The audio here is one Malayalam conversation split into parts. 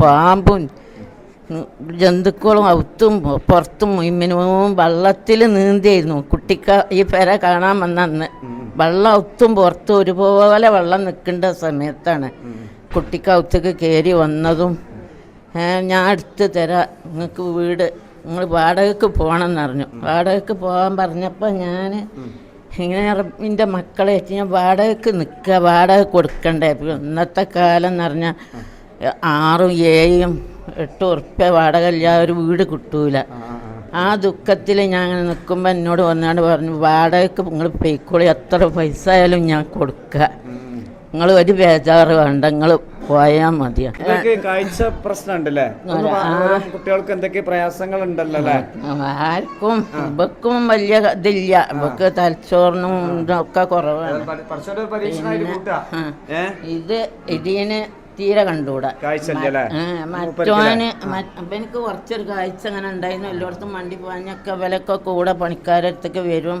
പാമ്പും ജന്തുക്കളും ഔത്തും പുറത്തും മുയിമിനും വള്ളത്തിൽ നീന്തിയായിരുന്നു. കുട്ടിക്ക ഈ പെര കാണാൻ വന്നന്ന് അന്ന്. വെള്ളം ഔത്തും പുറത്തും ഒരുപോലെ വെള്ളം നിൽക്കേണ്ട സമയത്താണ് കുട്ടിക്ക് ഔത്തേക്ക് കയറി വന്നതും. ഞാൻ അടുത്ത് തരാം. നിങ്ങൾക്ക് വീട് നിങ്ങൾ വാടകയ്ക്ക് പോകണമെന്ന് പറഞ്ഞു വാടകയ്ക്ക് പോകാൻ പറഞ്ഞപ്പോൾ ഞാൻ ഇങ്ങനെ എന്റെ മക്കളെ ഞാൻ വാടകയ്ക്ക് നിൽക്കുക വാടക കൊടുക്കണ്ടേ? ഇന്നത്തെ കാലം എന്ന് പറഞ്ഞാൽ ആറും ഏഴും എട്ടും ഉറുപ്പ്യ വാടക ഇല്ലാതെ ഒരു വീട് കിട്ടൂല. ആ ദുഃഖത്തിൽ ഞാൻ അങ്ങനെ നിൽക്കുമ്പോൾ എന്നോട് വന്നാണ്ട് പറഞ്ഞു വാടകയ്ക്ക് നിങ്ങൾ പൊയ്ക്കോളി എത്ര പൈസ ആയാലും ഞാൻ കൊടുക്കുക നിങ്ങൾ ഒരു ബേജാറ് വേണ്ട നിങ്ങൾ പോയാൽ മതിയാണ് കാഴ്ച പ്രശ്നം ഉണ്ടല്ലേ ഒന്ന് പറ- കുട്ടികൾക്ക് എന്തൊക്കെ പ്രയാസങ്ങൾ ഉണ്ടല്ലോ ആർക്കും ഇവക്കും വലിയ ഇതില്ല. ഇവക്ക് തലച്ചോറിനും ഒക്കെ കുറവാണ്. ഇത് ഇതിന് തീരെ ആ, മറ്റോന് എനിക്ക് കുറച്ചൊരു കാഴ്ച അങ്ങനെ ഉണ്ടായിരുന്നു. എല്ലായിടത്തും വണ്ടി പാഞ്ഞൊക്കെ വിലക്കെ കൂടെ പണിക്കാരടുത്തൊക്കെ വരും.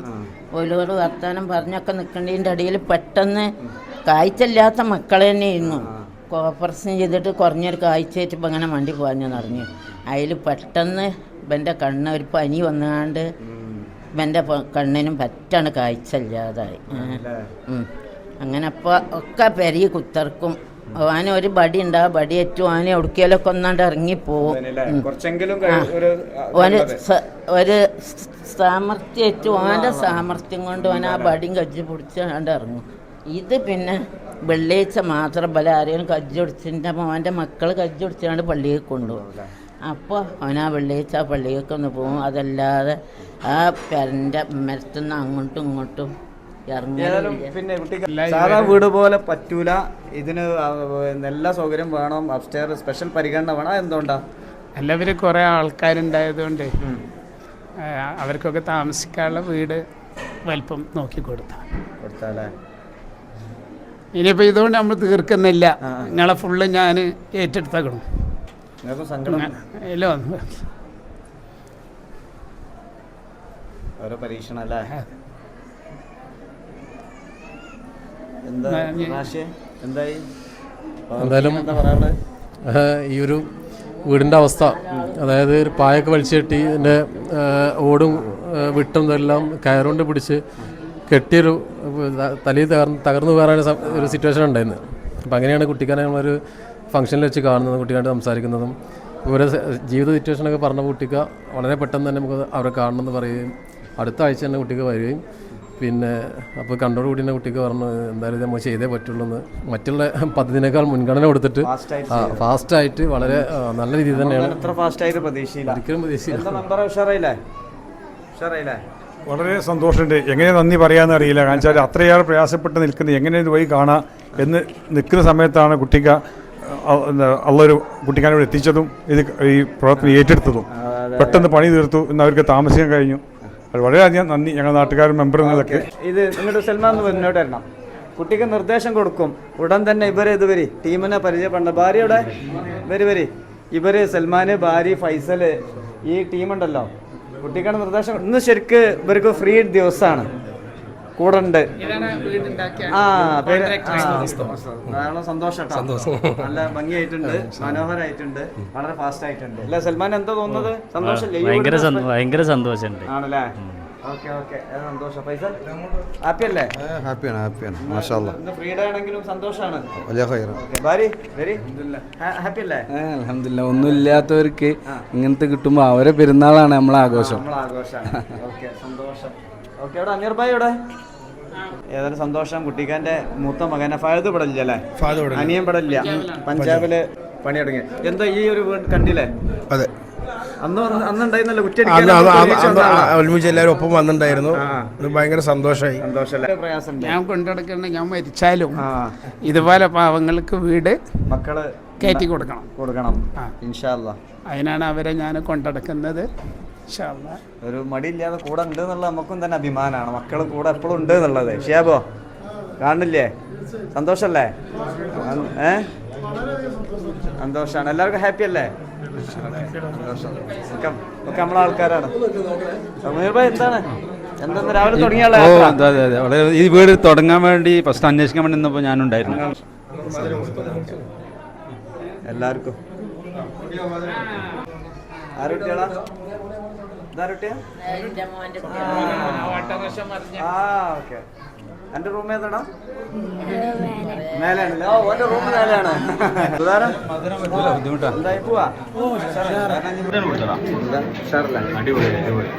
ഓരോട് വർത്താനം പറഞ്ഞൊക്കെ നിൽക്കേണ്ടതിന്റെ അടിയിൽ പെട്ടെന്ന് കാഴ്ച ഇല്ലാത്ത മക്കളെ തന്നെ ഇരുന്നു ഓപ്പറേഷൻ ചെയ്തിട്ട് കുറഞ്ഞൊരു കാഴ്ച ആയിട്ട് അങ്ങനെ വണ്ടി പോഞ്ഞെന്ന് അറിഞ്ഞു. അതിൽ പെട്ടെന്ന് ഇവന്റെ കണ്ണ് ഒരു പനി വന്നാണ്ട് ഇവന്റെ കണ്ണിനും പറ്റാണ് കാഴ്ച ഇല്ലാതായി. അങ്ങനെ അപ്പോൾ ഒക്കെ പെരിയ കുത്തർക്കും. ഓന് ഒരു ബടി ഉണ്ട് ആ ബടി ഏറ്റവും ഓനെ എവിടേക്കെങ്കിലൊക്കെ ഒന്നാണ്ട് ഇറങ്ങിപ്പോവും? കുറച്ചെങ്കിലും ഓന് ഒരു സാമർത്ഥ്യം ഏറ്റവും ഓന്റെ സാമർത്ഥ്യം കൊണ്ട് ഓൻ ആ ബടിയും കജ്ജി പിടിച്ചാണ്ട് ഇറങ്ങും. ഇത് പിന്നെ വെള്ളിയാഴ്ച മാത്രം പല ആരെയും കജ്ജി പിടിച്ചിന്റെ മോന്റെ മക്കൾ കജ്ജി പിടിച്ചാണ്ട് പള്ളിയിൽ കൊണ്ടുപോകും. അപ്പോൾ അവനാ ആ വെള്ളിയാഴ്ച ആ ഒന്ന് പോകും അതല്ലാതെ ആ പെരന്റെ മരത്തുനിന്ന് അങ്ങോട്ടും ഇങ്ങോട്ടും പിന്നെ കുട്ടിക്ക് സാധാ വീട് പോലെ പറ്റൂല. ഇതിന് നല്ല എല്ലാ സൗകര്യം വേണം? അപ്സ്റ്റേർ സ്പെഷ്യൽ പരിഗണന വേണം? എന്തുകൊണ്ടാ എല്ലാവരും കുറെ ആൾക്കാരുണ്ടായതുകൊണ്ട് അവർക്കൊക്കെ താമസിക്കാനുള്ള വീട് വലിപ്പം നോക്കി കൊടുത്താ. കൊടുത്താലേ? ഇനിയിപ്പോൾ ഇതുകൊണ്ട് നമ്മൾ തീർക്കുന്നില്ല. നിങ്ങളെ ഫുള്ള് ഞാൻ ഏറ്റെടുത്തേക്കണം. ഇല്ലോ ഓരോ പരീക്ഷണം അല്ലേ എന്തായാലും ഈ ഒരു വീടിന്റെ അവസ്ഥ അതായത് ഒരു പായൊക്കെ വലിച്ചു കെട്ടി ഇതിന്റെ ഓടും വിട്ടും ഇതെല്ലാം കയറുകൊണ്ട് പിടിച്ച് കെട്ടിയൊരു തലയിൽ തകർന്ന് തകർന്നു കയറാൻ ഒരു സിറ്റുവേഷൻ ഉണ്ടായിരുന്നു. അപ്പം അങ്ങനെയാണ് കുട്ടിക്കാനെ നമ്മളൊരു ഫംഗ്ഷനിൽ വെച്ച് കാണുന്നതും കുട്ടിക്കായിട്ട് സംസാരിക്കുന്നതും. ഇവരെ ജീവിത സിറ്റുവേഷനൊക്കെ പറഞ്ഞ കുട്ടിക്ക വളരെ പെട്ടെന്ന് തന്നെ നമുക്ക് അവരെ കാണണമെന്ന് പറയുകയും അടുത്ത ആഴ്ച തന്നെ കുട്ടിക്ക് വരികയും പിന്നെ അപ്പോൾ കണ്ടോടുകൂടി തന്നെ കുട്ടിക്ക് പറഞ്ഞു എന്തായാലും നമ്മൾ ചെയ്തേ പറ്റുള്ളൂ എന്ന് മറ്റുള്ള പദ്ധതിനേക്കാൾ മുൻഗണന കൊടുത്തിട്ട് ഫാസ്റ്റ് ആയിട്ട് ഫാസ്റ്റായിട്ട് വളരെ നല്ല രീതിയിൽ തന്നെയാണ്. എത്ര ഫാസ്റ്റ് ആയിട്ട് പ്രതീക്ഷയില്ല ഒരിക്കലും വളരെ സന്തോഷമുണ്ട്. എങ്ങനെ നന്ദി പറയാമെന്ന് അറിയില്ല. കാരണം വെച്ചാൽ അത്രയേറെ പ്രയാസപ്പെട്ട് നിൽക്കുന്നത് എങ്ങനെ ഇത് വഴി കാണാം എന്ന് നിൽക്കുന്ന സമയത്താണ് കുട്ടിക്ക അള്ളൊരു കുട്ടിക്കാനോട് എത്തിച്ചതും ഇത് ഈ പ്രവർത്തനം ഏറ്റെടുത്തതും. പെട്ടെന്ന് പണി തീർത്തു ഇന്ന് അവർക്ക് താമസിക്കാൻ കഴിഞ്ഞു. അത് വളരെയധികം നന്ദി ഞങ്ങൾ നാട്ടുകാരും മെമ്പറുകളൊക്കെ. ഇത് നിങ്ങളുടെ സൽമാൻ മുന്നോട്ട് വരണം. കുട്ടിക്ക് നിർദ്ദേശം കൊടുക്കും. ഉടൻ തന്നെ ഇവരെ ഇത് വരി. ടീമിനെ പരിചയപ്പെടണം. ഭാര്യയുടെ വരി വരി. ഇവർ സൽമാന് ഭാര്യ ഫൈസൽ ഈ ടീമുണ്ടല്ലോ. കുട്ടിക്കാണ് നിർദ്ദേശം. ഇന്ന് ശരിക്ക് ഇവർക്ക് ഫ്രീ ദിവസമാണ്. കൂടെ ഉണ്ട് ആ പേര് ധാരാളം സന്തോഷം നല്ല ഭംഗിയായിട്ടുണ്ട് മനോഹരായിട്ടുണ്ട് വളരെ ഫാസ്റ്റ് ആയിട്ടുണ്ട്. അല്ല സൽമാൻ എന്താ തോന്നുന്നത്? സന്തോഷല്ലേ ഭയങ്കര സന്തോഷമുണ്ട്. ആണല്ലേ? Okay okay. സന്തോഷം? പൈസ ഹാപ്പി അല്ലേ? ഹാപ്പിയാണ് മാഷാല്ല അലഹമില്ല ഒന്നുമില്ലാത്തവർക്ക് ഇങ്ങനത്തെ കിട്ടുമ്പോൾ അവരെ പെരുന്നാളാണ് നമ്മളെ ആഘോഷം. ഓക്കെ സന്തോഷം. ഓക്കെ അവിടെ അമീർ ഭായി ഇവിടെ ഏതായാലും സന്തോഷം. കുട്ടിക്കാന്റെ മൂത്ത മകനെ ഫായത് പടലില്ല അല്ലേ? അനിയൻ ഇവിടെ ഇല്ല പഞ്ചാബിൽ പണി തുടങ്ങി എന്താ ഈ ഒരു വീട് കണ്ടില്ലേ? അതെ. അന്ന് ഒരുമിച്ച് എല്ലാവരും ഒപ്പം വന്നിട്ടുണ്ടായിരുന്നു. ഭയങ്കര സന്തോഷമായി. ഞാൻ കൊണ്ടുനടക്കണ ഞാൻ മരിച്ചാലും ഇതുപോലെ പാവങ്ങൾക്ക് വീട് മക്കൾ കയറ്റി കൊടുക്കണം. കൊടുക്കണം. അതിനാണ് അവരെ ഞാൻ അല്ലാ. ഒരു മടിയില്ലാതെ കൂടെ ഉണ്ട് എന്നുള്ളത് നമുക്കും തന്നെ അഭിമാനമാണ് മക്കൾ കൂടെ എപ്പോഴും ഉണ്ട് എന്നുള്ളത്. ഷിയാബോ കാണില്ലേ സന്തോഷല്ലേ? ഏ? സന്തോഷാണ്. എല്ലാവർക്കും ഹാപ്പി അല്ലേ? സന്തോഷം. ഒക്കെ ഒക്കെ നമ്മളെ ആൾക്കാരാണ്. സമീർഭായ് എന്താണ്? എന്തെന്ന് രാവിലെ തുടങ്ങിയുള്ള അതെ അതെ അതെ. വളരെ ഈ വീട് തുടങ്ങാൻ വേണ്ടി ഫസ്റ്റ് അന്വേഷിക്കാൻ വേണ്ടി നിന്നപ്പോൾ ഞാനുണ്ടായിരുന്നു. എല്ലാവർക്കും. ആരുട്ടിയാളാ എന്റെ റൂം ഏതാടാ? മേലെയാണല്ലേ? ഓ ഓന്റെ റൂം മേലെയാണ്. എന്തായി പോവാ?